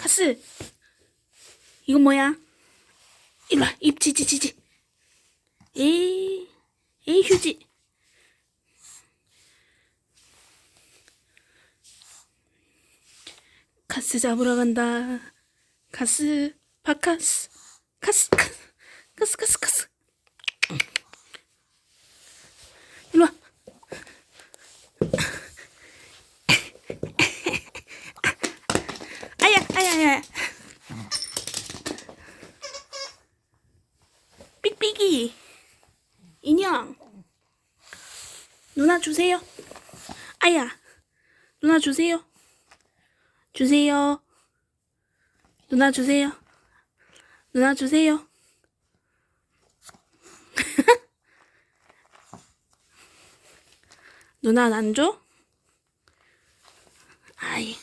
카스. 이건 뭐야? 일로 와. 입 지지 지지. 에이. 에이 휴지. 카스 잡으러 간다. 카스. 바카스. 카스. 카스. 카스 카스 카스. 일로 와. 아야, 아야, 아야. 삑삑이. 인형. 누나 주세요. 아야. 누나 주세요. 주세요. 누나 주세요. 누나 주세요. 누나 안 줘? 아이.